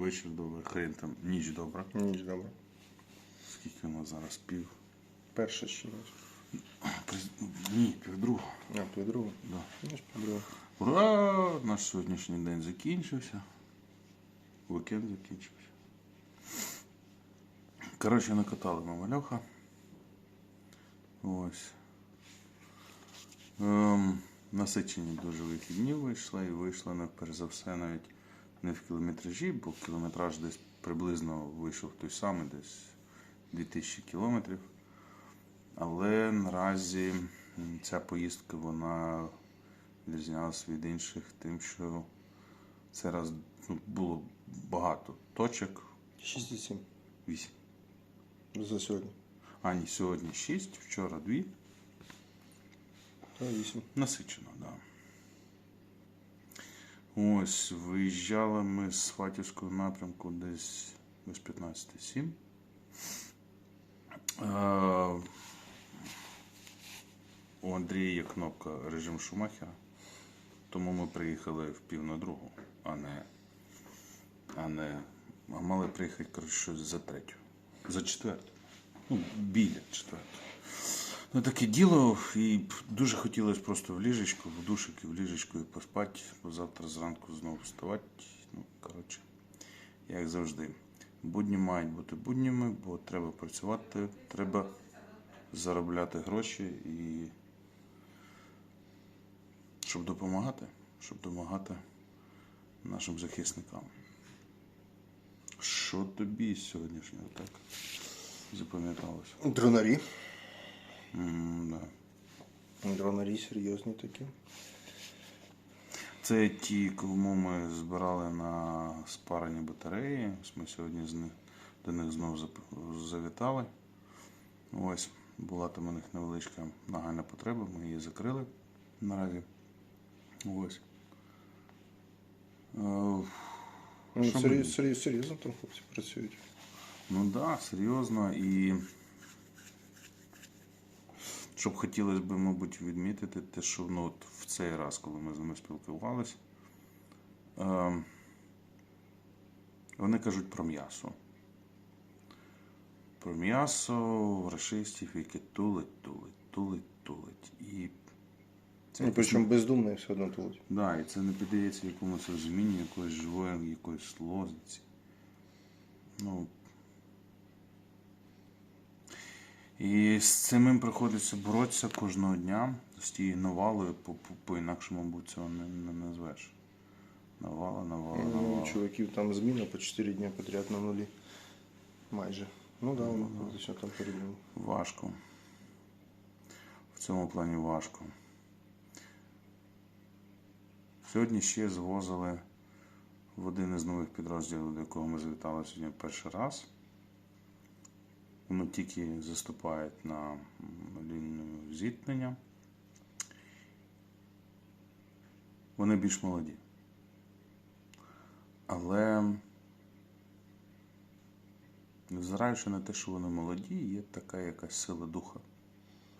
вечір добрий, хрен там, ніч добра. Ніч добре. Скільки у нас зараз пів? Перше ще ніч. Ні, півдруга. А, півдруга. Да. Ніч півдруга. Ура! Наш сьогоднішній день закінчився. Вікенд закінчився. Коротше, накатали ми мальоха. Ось. Ем, насичені дуже вихідні вийшли і вийшли не перш за все навіть не в кілометражі, бо кілометраж десь приблизно вийшов той самий, десь 2000 кілометрів. Але наразі ця поїздка вона відрізнялася від інших тим, що це раз ну, було багато точок. 6,7 Вісім. за сьогодні. А ні, сьогодні шість, вчора дві. Та 8. Насичено, так. Да. Ось, виїжджали ми з Фатівського напрямку десь без 15.07. Е, У Андрія є кнопка режим Шумахера, тому ми приїхали в пів на другу, а не. А не. А мали приїхати, коротше, за третю. За четверту. Ну, біля четвертої. Ну, таке діло, і дуже хотілося просто в ліжечку, в душик і в ліжечку і поспати, бо завтра зранку знову вставати. Ну, коротше, як завжди. Будні мають бути будніми, бо треба працювати, треба заробляти гроші і щоб допомагати, щоб допомагати нашим захисникам. Що тобі сьогоднішнього так запам'яталося? Дронарі. М, да. Дронарі серйозні такі. Це ті, кому ми збирали на спарені батареї. Ось ми сьогодні з них, до них знову зап- завітали. Ось була там у них невеличка нагальна потреба, ми її закрили наразі. Ось. Е, Ну, Що серйозно, серйозно, серйозно там хлопці працюють. Ну так, да, серйозно. І щоб хотілося б, мабуть, відмітити те, що ну, от в цей раз, коли ми з ними спілкувалися, е, вони кажуть про м'ясо. Про м'ясо рашистів, яке тулить, тулить, тулить, тулить. І це Ну, причому бездумно і все одно тулить. Да, і це не піддається якомусь розумінню, якоїсь живої, якоїсь лозиці. Ну. І з цим приходиться боротися кожного дня з тією навалою, по- по- по-інакшому, мабуть, цього не, не назвеш. Навала, навала, Ну, навала. чуваків там зміна по 4 дні подряд на нулі. Майже. Ну да, воно фактично там передумав. Важко. В цьому плані важко. Сьогодні ще звозили в один із нових підрозділів, до якого ми завітали сьогодні перший раз. Вони тільки заступають на лінію зіткнення. Вони більш молоді. Але, незважаючи на те, що вони молоді, є така якась сила духа.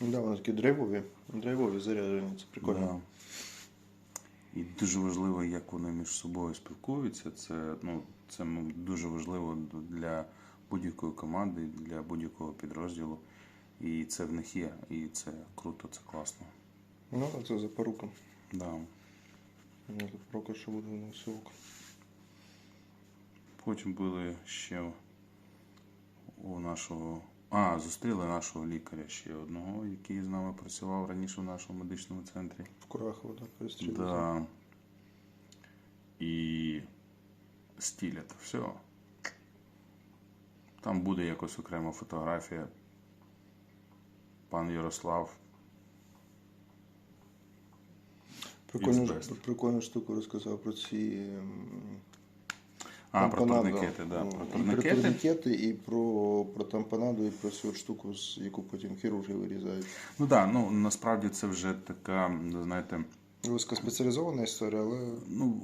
Ну да, вони такі драйвові. Драйвові заряджені, це прикольно. Да. І дуже важливо, як вони між собою спілкуються. Це, ну, це дуже важливо для будь-якої команди, для будь-якого підрозділу. І це в них є. І це круто, це класно. Ну, а це за поруком. Да. Ну, за порука, що буде на ссылку. Потім були ще у нашого. А, зустріли нашого лікаря ще одного, який з нами працював раніше в нашому медичному центрі. В Курахово, так, перестрілюється. Да. І стиль это все. Там буде якось окрема фотографія. Пан Ярослав. Прикольну, прикольну штуку розказав про ці ем, А, про турникети, да. Ну, Про І про турникети. турникети, і про, про тампонаду, і про цю штуку, яку потім хірурги вирізають. Ну так, да, ну насправді це вже така, знаєте, Вузькоспеціалізована історія, але ну,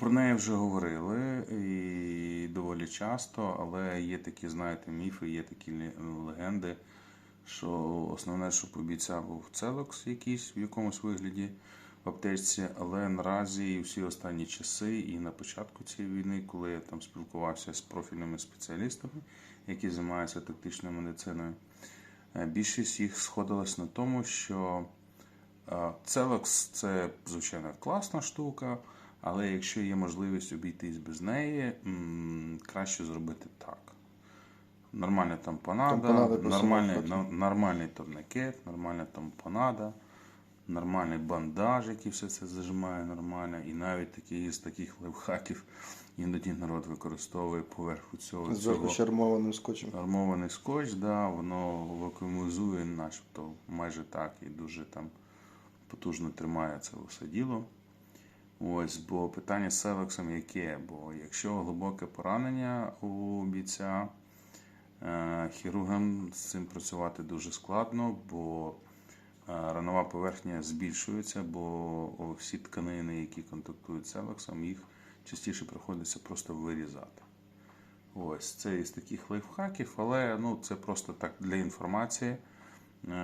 про неї вже говорили і доволі часто, але є такі, знаєте, міфи, є такі легенди, що основне, що пообіцяв був Целокс якийсь в якомусь вигляді, в аптечці, але наразі і всі останні часи, і на початку цієї війни, коли я там спілкувався з профільними спеціалістами, які займаються тактичною медициною, е, більшість їх сходилась на тому, що е, Целекс це звичайно класна штука, але якщо є можливість обійтись без неї, краще зробити так. Нормальна тампонада, Тампонада нормальний, нормальний турникет, нормальна тампонада, нормальний бандаж, який все це зажимає нормально. І навіть такі з таких лайфхаків іноді народ використовує поверху цього, Зверху цього шармованим скотчем. армований скотч, да, воно вакуумізує, начебто майже так і дуже там потужно тримає це все діло. Ось, бо питання з селексом яке? Бо якщо глибоке поранення у бійця, е, хірургам з цим працювати дуже складно, бо е, ранова поверхня збільшується, бо всі тканини, які контактують з селексом, їх частіше приходиться просто вирізати. Ось це із таких лайфхаків, але ну, це просто так для інформації,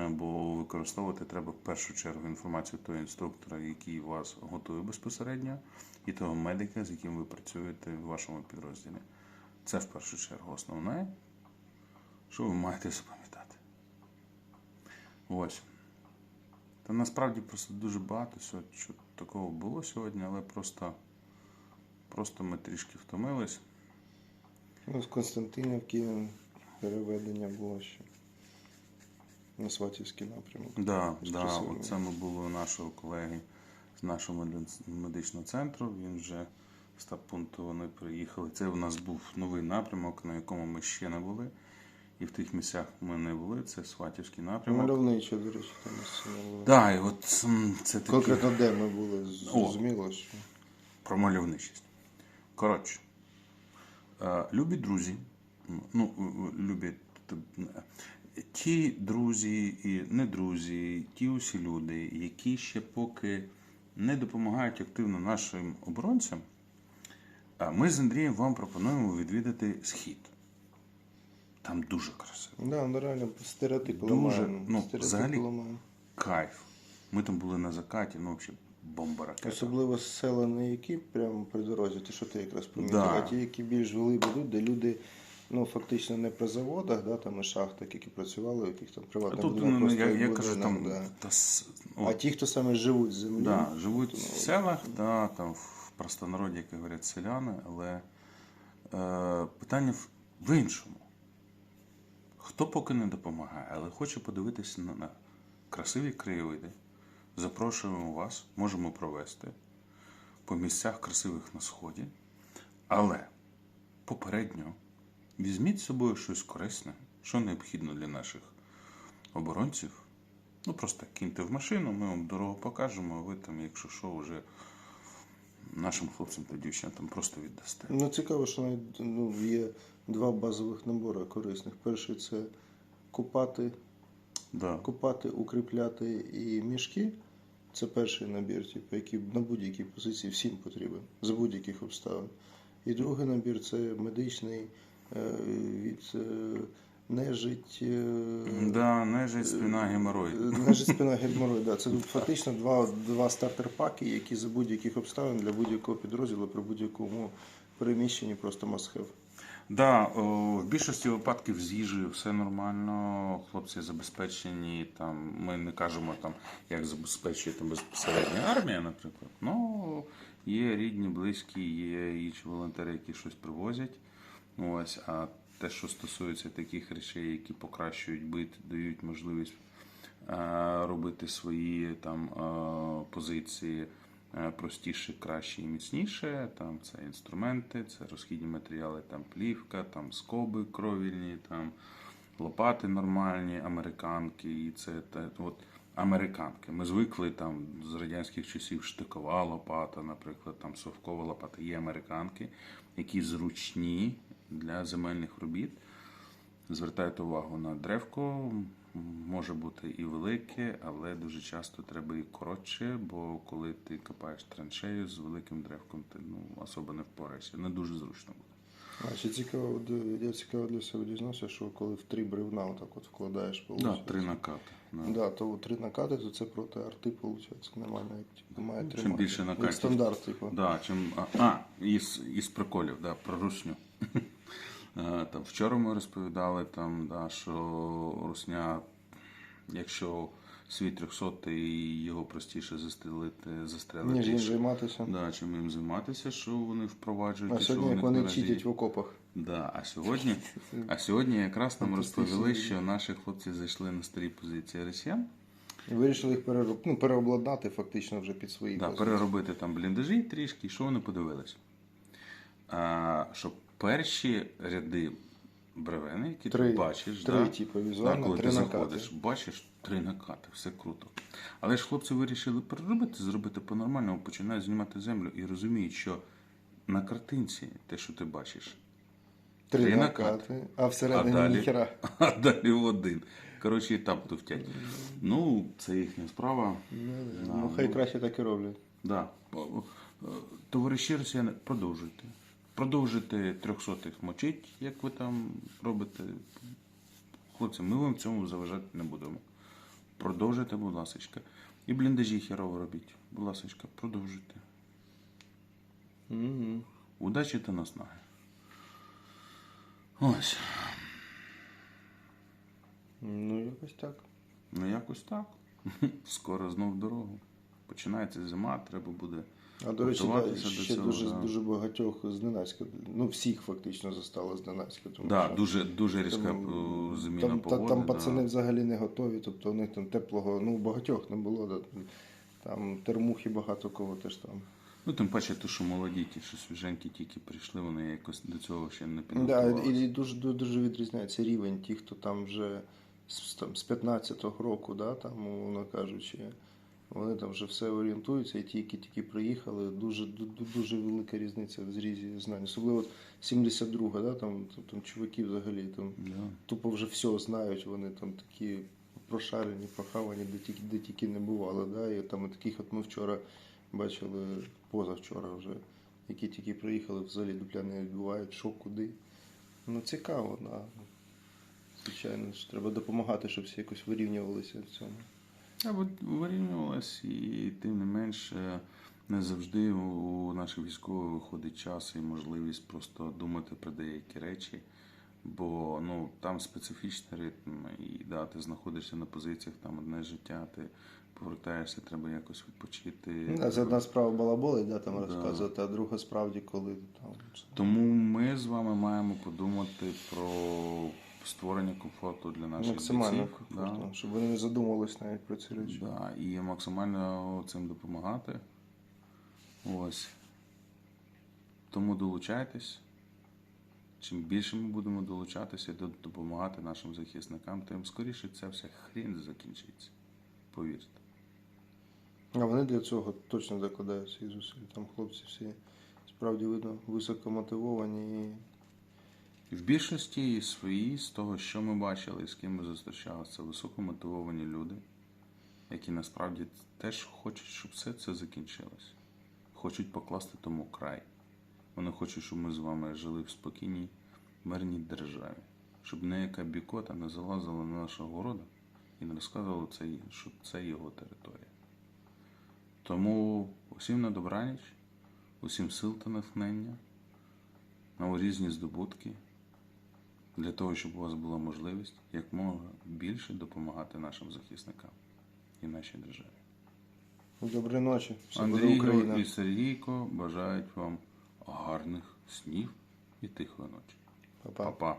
бо використовувати треба в першу чергу інформацію того інструктора, який вас готує безпосередньо, і того медика, з яким ви працюєте в вашому підрозділі. Це в першу чергу основне, що ви маєте запам'ятати. Ось. Та насправді просто дуже багато що такого було сьогодні, але просто, просто ми трішки втомились. Ну, з Константинівки переведення було ще. На Сватівський напрямок. Да, да, оце ми були у нашого колеги з нашого медичного центру. Він вже з пункту вони приїхали. Це у нас був новий напрямок, на якому ми ще не були. І в тих місцях ми не були. Це Сватівський напрямок. Мальовниче, до речі, там місце не було. Да, і от це такі Конкретно де ми були, зрозуміло, що. про мальовничість. Коротше, е, любі друзі, ну, е, любі ті друзі і не друзі, ті усі люди, які ще поки не допомагають активно нашим оборонцям, ми з Андрієм вам пропонуємо відвідати схід. Там дуже красиво. Да, ну реально стереотипи Дуже, ламаємо. ну, Стереотипи взагалі- ламаємо. Кайф. Ми там були на закаті, ну взагалі бомба ракета. Особливо села не які прямо при дорозі, ти що ти якраз помітив, Да. а ті, які більш вели будуть, де люди ну, фактично не при заводах, да, там і шахтах, які працювали, в яких там А приватних тут ну, просто я, я кажу, там да. та, с- А ті, хто саме живуть з землі, Да, живуть в селах, да, там в простонароді, як говорять, селяни, але е, питання в, в іншому. Хто поки не допомагає, але хоче подивитися на, на красиві краєвиди, запрошуємо вас, можемо провести по місцях красивих на сході. Але попередньо візьміть з собою щось корисне, що необхідно для наших оборонців. Ну, просто киньте в машину, ми вам дорогу покажемо, а ви там, якщо що, вже нашим хлопцям та дівчатам просто віддасте. Ну, цікаво, що навіть ну, є два базових набори корисних. Перший це купати, Да. купати, укріпляти і мішки. Це перший набір, типу, який на будь-якій позиції всім потрібен, за будь-яких обставин. І другий набір це медичний від е, нежить. Е, Да, нежить, спина, геморой. Нежить спина геморой, да. Це фактично два, два стартер-паки, які за будь-яких обставин для будь-якого підрозділу при будь-якому переміщенні просто must have. Да, в більшості випадків з їжею все нормально. Хлопці забезпечені. Там ми не кажемо там, як забезпечує там безпосередньо армія, наприклад. Ну є рідні, близькі, є інші волонтери, які щось привозять. Ось, а те, що стосується таких речей, які покращують бит, дають можливість е, робити свої там е, позиції е, простіше, краще і міцніше. Там це інструменти, це розхідні матеріали, там плівка, там скоби кровільні, там лопати нормальні, американки, і це те, от. Американки. Ми звикли там з радянських часів штикова лопата, наприклад, там совкова лопата. Є американки, які зручні для земельних робіт. Звертайте увагу на древко. Може бути і велике, але дуже часто треба і коротше, бо коли ти копаєш траншею з великим древком, ти ну, особо не впораєшся. Не дуже зручно буде. А ще цікаво, я цікаво для себе дізнався, що коли в три бревна отак от вкладаєш по Да, три накати. Да. Да, то три накати, то це проти арти, виходить, нормально, як типу, має Чим більше накатів. Як стандарт, типу. Да, чим... А, а із, із приколів, да, про русню. Е, Там, вчора ми розповідали, там, да, що русня, якщо світ 300 і його простіше застрелити, застрелити. Ніж їм займатися. Да, чим їм займатися, що вони впроваджують. А сьогодні, як вони читять в окопах. Да, а сьогодні, а сьогодні якраз нам розповіли, що наші хлопці зайшли на старі позиції росіян. І вирішили їх перероб... ну, переобладнати фактично вже під свої Да, позиції. переробити там бліндажі трішки, і що вони подивилися? А, що перші ряди бревени, які Три. ти бачиш, Три, да? типу, візуально, да, коли три ти накати. заходиш, бачиш три накати, все круто. Але ж хлопці вирішили переробити, зробити по-нормальному, починають знімати землю і розуміють, що на картинці те, що ти бачиш, Три три накати, а всередині А далі? ніхера. а далі в один. Коротше, і там туфтять. Ну, це їхня справа. Ну, хай краще так і роблять. Да. Е, Товариші росіяни, продовжуйте. Продовжуйте трьохсотих мочить, як ви там робите. Хлопці, ми вам в цьому заважати не будемо. Продовжуйте, будь ласка. І бліндажі херово робіть. Будь ласка, продовжуйте. Угу. Удачі та наснаги. Ось. Ну, якось так. Ну якось так. Скоро знов дорогу. Починається зима, треба буде. А до речі, да, готуватися до ще цього, дуже, да. дуже багатьох зненацька. Ну, всіх фактично застало зненацька. Тому Да, що дуже, дуже різка там, зміна там, та- погоди. там да. пацани взагалі не готові, тобто у них там теплого, ну, багатьох не було. Да. Там термухи багато кого теж там. Ну, тим паче, то, що молоді, ті, що свіженькі тільки прийшли, вони якось до цього ще не Да, підготувалися. і, і дуже, дуже, дуже відрізняється рівень тих, хто там вже з, там, з 15-го року, да, там, умовно кажучи, вони там вже все орієнтуються, і ті, які тільки приїхали, дуже, дуже велика різниця в зрізі знань. Особливо от 72-га, да, там, там, там чуваки взагалі там, Да. тупо вже все знають, вони там такі прошарені, прохавані, де тільки, де тільки не бували. Да? І там таких от ми вчора бачили, позавчора вже, які тільки приїхали, взагалі дупля не відбувають, що куди. Ну цікаво, да. Звичайно ж, треба допомагати, щоб всі якось вирівнювалися в цьому. Вирівнювалась, і тим не менш, не завжди у наших військових виходить час і можливість просто думати про деякі речі. Бо ну, там специфічний ритм, і да, ти знаходишся на позиціях, там одне життя, ти повертаєшся, треба якось відпочити. Ну, Це одна справа балаболить, да, там Да. розказувати, а друга справді, коли там. Тому ми з вами маємо подумати про створення комфорту для наших Максимально бійців. комфортно, щоб вони не задумувались навіть про ці речі. Да, і максимально цим допомагати. Ось. Тому долучайтесь. Чим більше ми будемо долучатися і допомагати нашим захисникам, тим скоріше ця вся хрінь закінчиться. Повірте. А вони для цього точно докладають свої зусиль. Там хлопці всі справді видно високо мотивовані і В більшості свої, з того, що ми бачили, з ким ми зустрічалися, це високомотивовані люди, які насправді теж хочуть, щоб все це закінчилось. Хочуть покласти тому край. Вони хочуть, щоб ми з вами жили в спокійній, мирній державі, щоб ніяка бікота не залазила на нашого города і не розказувала, що це його територія. Тому усім на добраніч, усім сил та натхнення, на різні здобутки, для того, щоб у вас була можливість якомога більше допомагати нашим захисникам і нашій державі. доброї ночі. Все Андрій і Сергійко бажають вам гарних снів і тихої ночі. Па-па.